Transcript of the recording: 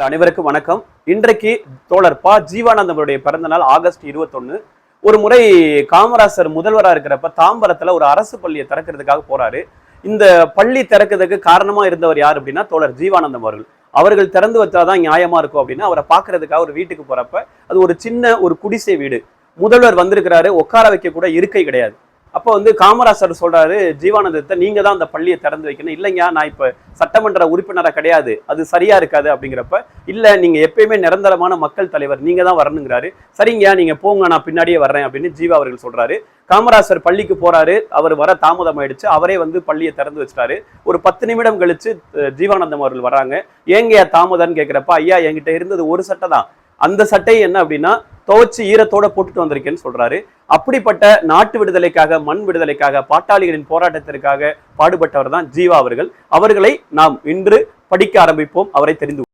உங்கள் அனைவருக்கும் வணக்கம். இன்றைக்கு தோழர் பா. ஜீவானந்தமுடைய பிறந்த நாள் ஆகஸ்ட் இருபத்தொன்னு. ஒரு முறை காமராசர் முதல்வரா இருக்கிறப்ப தாம்பரத்துல ஒரு அரசு பள்ளியை திறக்கிறதுக்காக போறாரு. இந்த பள்ளி திறக்கிறதுக்கு காரணமா இருந்தவர் யார் அப்படின்னா தோழர் ஜீவானந்தம் அவர்கள். அவர்கள் திறந்து வச்சாதான் நியாயமா இருக்கும் அப்படின்னு அவரை பார்க்கறதுக்காக ஒரு வீட்டுக்கு போறப்ப அது ஒரு சின்ன ஒரு குடிசை வீடு. முதல்வர் வந்திருக்கிறாரு உட்கார வைக்க கூட இருக்கை கிடையாது. அப்போ வந்து காமராசர் சொல்றாரு ஜீவானந்தத்தை நீங்க தான் அந்த பள்ளியை திறந்து வைக்கணும். இல்லைங்க நான் இப்ப சட்டமன்ற உறுப்பினராக கிடையாது. அது சரியா இருக்காது அப்படிங்கிறப்ப இல்ல நீங்க எப்பயுமே நிரந்தரமான மக்கள் தலைவர் நீங்க தான் வரணுங்கிறாரு. சரிங்க நீங்க போங்க நான் பின்னாடியே வர்றேன். அப்படின்னு ஜீவா அவர்கள் சொல்றாரு. காமராசர் பள்ளிக்கு போறாரு. அவர் வர தாமதம் ஆயிடுச்சு. அவரே வந்து பள்ளியை திறந்து வச்சிட்டாரு. ஒரு பத்து நிமிடம் கழிச்சு ஜீவானந்தம் அவர்கள் வராங்க. ஏங்க தாமதம்னு கேட்கிறப்ப ஐயா என்கிட்ட இருந்தது ஒரு சட்டை தான். அந்த சட்டை என்ன அப்படின்னா துவச்சி ஈரத்தோட போட்டுட்டு வந்திருக்கேன்னு சொல்றாரு. அப்படிப்பட்ட நாட்டு விடுதலைக்காக மண் விடுதலைக்காக பாட்டாளிகளின் போராட்டத்திற்காக பாடுபட்டவர் தான் ஜீவா அவர்கள். அவர்களை நாம் இன்று படிக்க ஆரம்பிப்போம். அவரை தெரிந்து